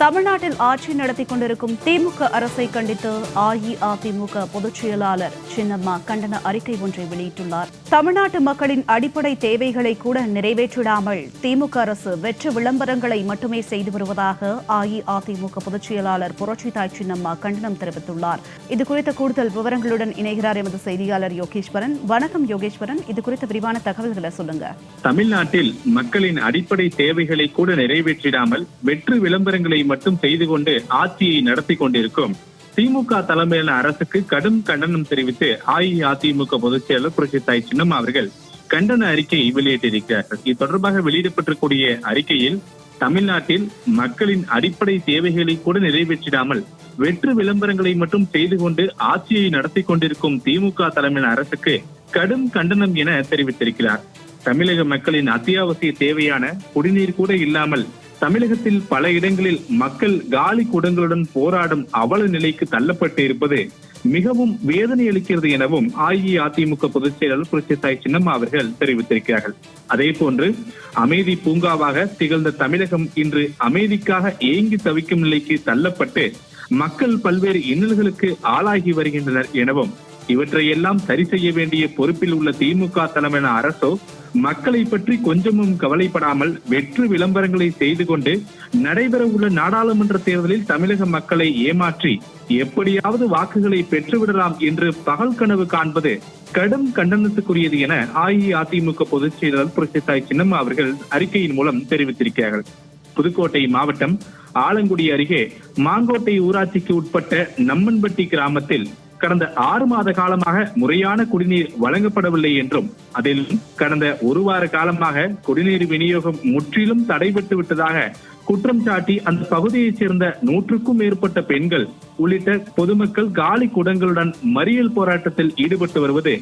தமிழ்நாட்டில் ஆட்சி நடத்தி கொண்டிருக்கும் திமுக அரசை கண்டித்து அஇஅதிமுக பொதுச் செயலாளர் சின்னம்மா கண்டன அறிக்கை ஒன்றை வெளியிட்டுள்ளார். தமிழ்நாட்டு மக்களின் அடிப்படை தேவைகளை கூட நிறைவேற்றிடாமல் திமுக அரசு வெற்று விளம்பரங்களை மட்டுமே செய்து வருவதாக அஇஅதிமுக பொதுச் செயலாளர் புரட்சிதாய் சின்னம்மா கண்டனம் தெரிவித்துள்ளார். இது குறித்த கூடுதல் விவரங்களுடன் இணைகிறார் எமது செய்தியாளர் யோகேஸ்வரன். வணக்கம் யோகேஸ்வரன். இது குறித்த விரிவான தகவல்களை சொல்லுங்க. தமிழ்நாட்டில் மக்களின் அடிப்படை தேவைகளை கூட நிறைவேற்றிடாமல் வெற்று விளம்பரங்களை மட்டும் செய்து கொண்டு ஆட்சியை நடத்தி கொண்டிருக்கும். திமுக தலைமையிலான அரசுக்கு கடும் கண்டனம் தெரிவித்து அஇஅதிமுக பொதுச் செயலர் புரட்சி தாய் சின்னம் அவர்கள் கண்டன அறிக்கை வெளியிட்டிருக்கிறார்கள். இது தொடர்பாக வெளியிடப்பட்டிருக்கூடிய அறிக்கையில் தமிழ்நாட்டில் மக்களின் அடிப்படை தேவைகளை கூட நிறைவேற்றிடாமல் வெற்று விளம்பரங்களை மட்டும் செய்து கொண்டு ஆட்சியை நடத்தி கொண்டிருக்கும் திமுக தலைமையிலான அரசுக்கு கடும் கண்டனம் என தெரிவித்திருக்கிறார். தமிழக மக்களின் அத்தியாவசிய தேவையான குடிநீர் கூட இல்லாமல் தமிழகத்தில் பல இடங்களில் மக்கள் காலி குடங்களுடன் போராடும் அவல நிலைக்கு தள்ளப்பட்டு இருப்பது மிகவும் வேதனை அளிக்கிறது எனவும் அஇஅதிமுக பொதுச் செயலாளர் புரட்சித்தாய் சின்னம்மா அவர்கள் தெரிவித்திருக்கிறார்கள். அதே போன்று அமைதி பூங்காவாக திகழ்ந்த தமிழகம் இன்று அமைதிக்காக ஏங்கி தவிக்கும் நிலைக்கு தள்ளப்பட்டு மக்கள் பல்வேறு இன்னல்களுக்கு ஆளாகி வருகின்றனர் எனவும் இவற்றையெல்லாம் சரி செய்ய வேண்டிய பொறுப்பில் உள்ள திமுக தலைமையான அரசோ மக்களை பற்றி கொஞ்சமும் கவலைப்படாமல் வெற்று விளம்பரங்களை செய்து கொண்டு நடைபெற உள்ள நாடாளுமன்ற தேர்தலில் தமிழக மக்களை ஏமாற்றி எப்படியாவது வாக்குகளை பெற்றுவிடலாம் என்று பகல் கனவு காண்பது கடும் கண்டனத்துக்குரியது என அஇஅதிமுக பொதுச் செயலாளர் புரட்சித்தாய் சின்னம்மா அவர்கள் அறிக்கையின் மூலம் தெரிவித்திருக்கிறார்கள். புதுக்கோட்டை மாவட்டம் ஆலங்குடி அருகே மாங்கோட்டை ஊராட்சிக்கு உட்பட்ட நம்மன்பட்டி கிராமத்தில் கடந்த ஆறு மாத காலமாக முறையான குடிநீர் வழங்கப்படவில்லை என்றும் அதில் கடந்த ஒரு வார காலமாக குடிநீர் விநியோகம் முற்றிலும் தடைபட்டு விட்டதாக குற்றம் சாட்டி அந்த பகுதியைச் சேர்ந்த நூற்றுக்கும் மேற்பட்ட பெண்கள் உள்ளிட்ட பொதுமக்கள் காலி குடங்களுடன் மறியல் போராட்டத்தில் ஈடுபட்டு வருவது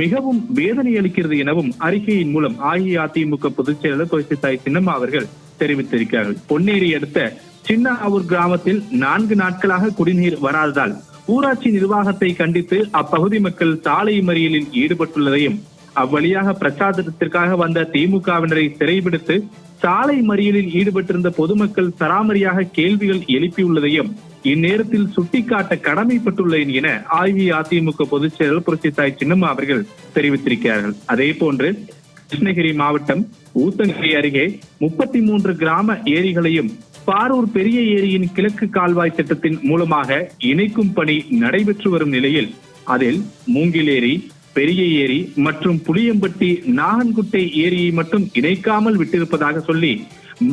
மிகவும் வேதனை அளிக்கிறது எனவும் அறிக்கையின் மூலம் அஇஅதிமுக பொதுச் செயலாளர் புரட்சித்தாய் சின்னம்மா அவர்கள் தெரிவித்திருக்கிறார்கள். பொன்னேரி அடுத்த சின்னாவூர் கிராமத்தில் நான்கு நாட்களாக குடிநீர் வராததால் ஊராட்சி நிர்வாகத்தை கண்டித்து அப்பகுதி மக்கள் சாலை மறியலில் ஈடுபட்டுள்ளதையும் அவ்வழியாக பிரச்சாரத்திற்காக வந்த திமுகவினரை சிறைபிடித்து சாலை மறியலில் ஈடுபட்டிருந்த பொதுமக்கள் சராமரியாக கேள்விகள் எழுப்பியுள்ளதையும் இந்நேரத்தில் சுட்டிக்காட்ட கடமைப்பட்டுள்ளேன் என அஇஅதிமுக பொதுச் செயலர் புரட்சித்தாய் சின்னம்மா அவர்கள் தெரிவித்திருக்கிறார்கள். அதே போன்று கிருஷ்ணகிரி மாவட்டம் ஊத்தங்கிரி அருகே முப்பத்தி மூன்று கிராம ஏரிகளையும் பாரூர் பெரிய ஏரியின் கிழக்கு கால்வாய் திட்டத்தின் மூலமாக இணைக்கும் பணி நடைபெற்று வரும் நிலையில் அதில் மூங்கிலேரி பெரிய ஏரி மற்றும் புளியம்பட்டி நாகன்குட்டை ஏரியை மட்டும் இணைக்காமல் விட்டிருப்பதாக சொல்லி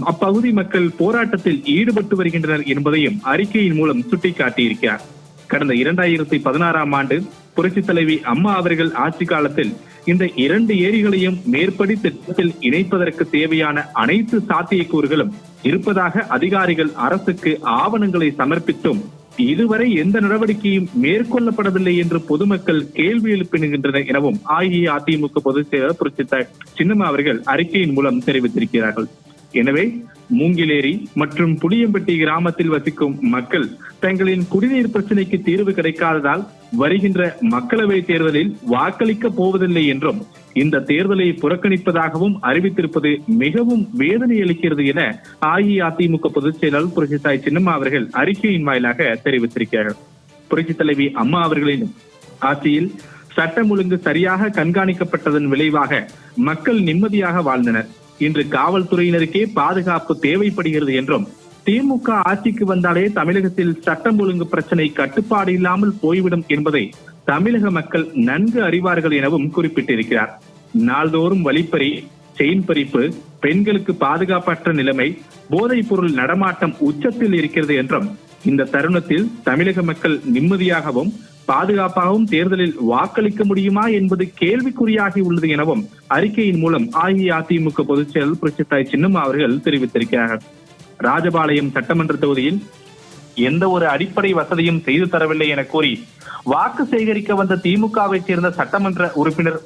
அப்பகுதி மக்கள் போராட்டத்தில் ஈடுபட்டு வருகின்றனர் என்பதையும் அறிக்கையின் மூலம் சுட்டிக்காட்டியிருக்கிறார். கடந்த இரண்டாயிரத்தி பதினாறாம் ஆண்டு புரட்சி தலைவி அம்மா அவர்கள் ஆட்சி காலத்தில் இந்த இரண்டு ஏரிகளையும் மேற்படி திட்டத்தில் இணைப்பதற்கு தேவையான அனைத்து சாத்தியக்கூறுகளும் இருப்பதாக அதிகாரிகள் அரசுக்கு ஆவணங்களை சமர்ப்பித்தும் இதுவரை எந்த நடவடிக்கையும் மேற்கொள்ளப்படவில்லை என்று பொதுமக்கள் கேள்வி எழுப்பினுகின்றனர் எனவும் அஇஅதிமுக பொதுச் செயலர் புரட்சித்த சின்னம்மா அவர்கள் அறிக்கையின் மூலம் தெரிவித்திருக்கிறார்கள். எனவே மூங்கிலேரி மற்றும் புளியம்பட்டி கிராமத்தில் வசிக்கும் மக்கள் தங்களின் குடிநீர் பிரச்சனைக்கு தீர்வு கிடைக்காததால் வருகின்ற மக்களவை தேர்தலில் வாக்களிக்க போவதில்லை என்றும் இந்த தேர்தலை புறக்கணிப்பதாகவும் அறிவித்திருப்பது மிகவும் வேதனை அளிக்கிறது என அஇஅதிமுக பொதுச் செயலாளர் புரட்சித்தாய் சின்னம்மா அவர்கள் அறிக்கையின் வாயிலாக தெரிவித்திருக்கிறார்கள். புரட்சித் தலைவி அம்மா அவர்களின் ஆட்சியில் சட்டம் ஒழுங்கு சரியாக கண்காணிக்கப்பட்டதன் விளைவாக மக்கள் நிம்மதியாக வாழ்ந்தனர். இன்று காவல்துறையினருக்கே பாதுகாப்பு தேவைப்படுகிறது என்றும் திமுக ஆட்சிக்கு வந்தாலே தமிழகத்தில் சட்டம் ஒழுங்கு பிரச்சனை கட்டுப்பாடு இல்லாமல் போய்விடும் என்பதை தமிழக மக்கள் நன்கு அறிவார்கள் எனவும் குறிப்பிட்டிருக்கிறார். நாள்தோறும் வழிப்பறி செயின் பறிப்பு பெண்களுக்கு பாதுகாப்பற்ற நிலைமை போதைப் பொருள் நடமாட்டம் உச்சத்தில் இருக்கிறது என்றும் இந்த தருணத்தில் தமிழக மக்கள் நிம்மதியாகவும் பாதுகாப்பாகவும் தேர்தலில் வாக்களிக்க முடியுமா என்பது கேள்விக்குறியாகி உள்ளது எனவும் அறிக்கையின் மூலம் அஇஅதிமுக பொதுச் செயலர் புரட்சித்தாய் சின்னம் அவர்கள் தெரிவித்திருக்கிறார்கள். ராஜபாளையம் சட்டமன்ற தொகுதியில் எந்த ஒரு அடிப்படை வசதியும் செய்து தரவில்லை என கூறி வாக்கு சேகரிக்க வந்த திமுகவை சேர்ந்த சட்டமன்ற உறுப்பினர்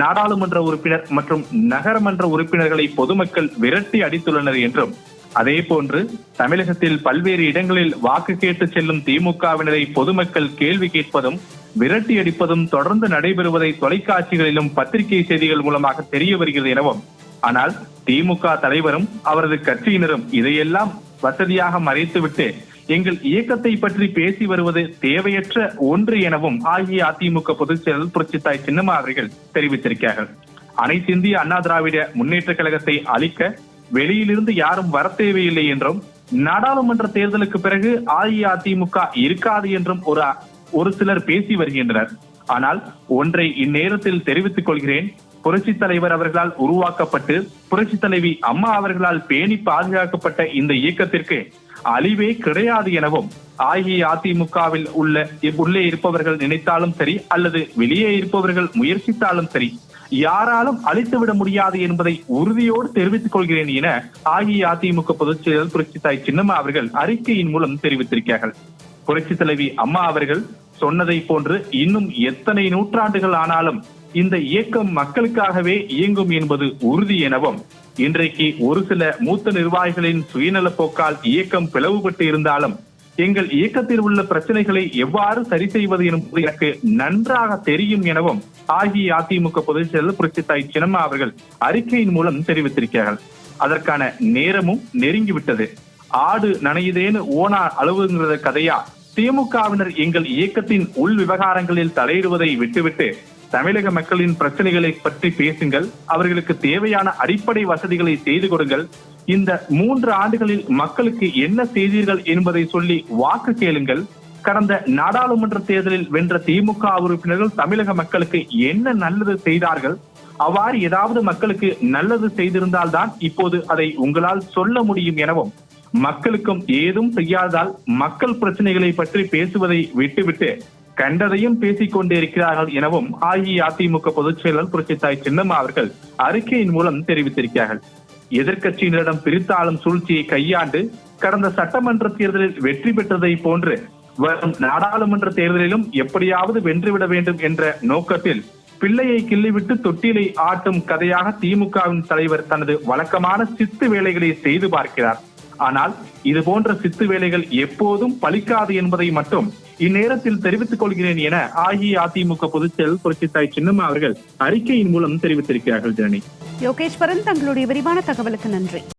நாடாளுமன்ற உறுப்பினர் மற்றும் நகரமன்ற உறுப்பினர்களை பொதுமக்கள் விரட்டி அடித்துள்ளனர் என்றும் அதே போன்று தமிழகத்தில் பல்வேறு இடங்களில் வாக்கு கேட்டு செல்லும் திமுகவினரை பொதுமக்கள் கேள்வி கேட்பதும் விரட்டி அடிப்பதும் தொடர்ந்து நடைபெறுவதை தொலைக்காட்சிகளிலும் பத்திரிகை செய்திகள் மூலமாக தெரிய வருகிறது எனவும் ஆனால் திமுக தலைவரும் அவரது கட்சியினரும் இதையெல்லாம் வசதியாக மறைத்துவிட்டு எங்கள் இயக்கத்தை பற்றி பேசி வருவது தேவையற்ற ஒன்று எனவும் அஇஅதிமுக பொதுச் செயலர் புரட்சித்தாய் சின்னம்மா அவர்கள் தெரிவித்திருக்கிறார்கள். அனைத்து இந்திய அண்ணா திராவிட முன்னேற்ற கழகத்தை அழிக்க வெளியிலிருந்து யாரும் வர தேவையில்லை என்றும் நாடாளுமன்ற தேர்தலுக்கு பிறகு அஇஅதிமுக இருக்காது என்றும் ஒரு ஒரு சிலர் பேசி வருகின்றனர். ஆனால் ஒன்றை இந்நேரத்தில் தெரிவித்துக் கொள்கிறேன். புரட்சி தலைவர் அவர்களால் உருவாக்கப்பட்டு புரட்சி தலைவி அம்மா அவர்களால் பேணி பாதுகாக்கப்பட்ட இந்த இயக்கத்திற்கு அழிவே கிடையாது எனவும் அஇஅதிமுகவில் உள்ள உள்ளே இருப்பவர்கள் நினைத்தாலும் சரி அல்லது வெளியே இருப்பவர்கள் முயற்சித்தாலும் சரி யாராலும் அழித்துவிட முடியாது என்பதை உறுதியோடு தெரிவித்துக் கொள்கிறேன் என அஇஅதிமுக பொதுச் செயலர் புரட்சித்தாய் சின்னம்மா அவர்கள் அறிக்கையின் மூலம் தெரிவித்திருக்கிறார்கள். புரட்சி தலைவி அம்மா அவர்கள் சொன்னதை போன்று இன்னும் எத்தனை நூற்றாண்டுகள் ஆனாலும் இந்த இயக்கம் மக்களுக்காகவே இயங்கும் என்பது உறுதி எனவும் இன்றைக்கு ஒரு சில மூத்த நிர்வாகிகளின் சுயநல போக்கால் இயக்கம் பிளவுபட்டு இருந்தாலும் எங்கள் இயக்கத்தில் உள்ள பிரச்சனைகளை எவ்வாறு சரி செய்வது என்பது எனக்கு நன்றாக தெரியும் எனவும் அஇஅதிமுக பொதுச் செயலர் புரட்சித்தாய் சின்னம்மா அவர்கள் அறிக்கையின் மூலம் தெரிவித்திருக்கிறார்கள். அதற்கான நேரமும் நெருங்கிவிட்டது ஆடு நனையுதேன்னு ஓனா அழுவுங்கிற கதையா திமுகவினர் எங்கள் இயக்கத்தின் உள் விவகாரங்களில் தலையிடுவதை விட்டுவிட்டு தமிழக மக்களின் பிரச்சனைகளை பற்றி பேசுங்கள் அவர்களுக்கு தேவையான அடிப்படை வசதிகளை செய்து கொடுங்கள். இந்த மூன்று ஆண்டுகளில் மக்களுக்கு என்ன செய்தீர்கள் என்பதை சொல்லி வாக்கு கேளுங்கள். கடந்த நாடாளுமன்ற தேர்தலில் வென்ற திமுக உறுப்பினர்கள் தமிழக மக்களுக்கு என்ன நல்லது செய்தார்கள்? அவ்வாறு ஏதாவது மக்களுக்கு நல்லது செய்திருந்தால்தான் இப்போது அதை உங்களால் சொல்ல முடியும் எனவும் மக்களுக்கும் ஏதும் செய்யாததால் மக்கள் பிரச்சனைகளை பற்றி பேசுவதை விட்டுவிட்டு கண்டதையும் பேசிக் கொண்டே இருக்கிறார்கள் எனவும் அஇஅதிமுக பொதுச் செயலர் புரட்சித்தாய் சின்னம்மா அவர்கள் அறிக்கையின் மூலம் தெரிவித்திருக்கிறார்கள். எதிர்கட்சியினரிடம் பிரித்தாளும் சூழ்ச்சியை கையாண்டு கடந்த சட்டமன்ற தேர்தலில் வெற்றி பெற்றதை போன்று வரும் நாடாளுமன்ற தேர்தலிலும் எப்படியாவது வென்றுவிட வேண்டும் என்ற நோக்கத்தில் பிள்ளையை கிள்ளிவிட்டு தொட்டிலை ஆட்டும் கதையாக திமுகவின் தலைவர் தனது வழக்கமான சித்து வேலைகளை செய்து பார்க்கிறார். ஆனால் இது போன்ற சித்து வேலைகள் எப்போதும் பலிக்காது என்பதை மட்டும் இந்நேரத்தில் தெரிவித்துக் கொள்கிறேன் என அஇஅதிமுக பொதுச் செயலர் புரட்சித்தாய் சின்னம்மா அவர்கள் அறிக்கையின் மூலம் தெரிவித்திருக்கிறார்கள் ஜனனி. யோகேஸ்வரன் தங்களுடைய விரிவான தகவலுக்கு நன்றி.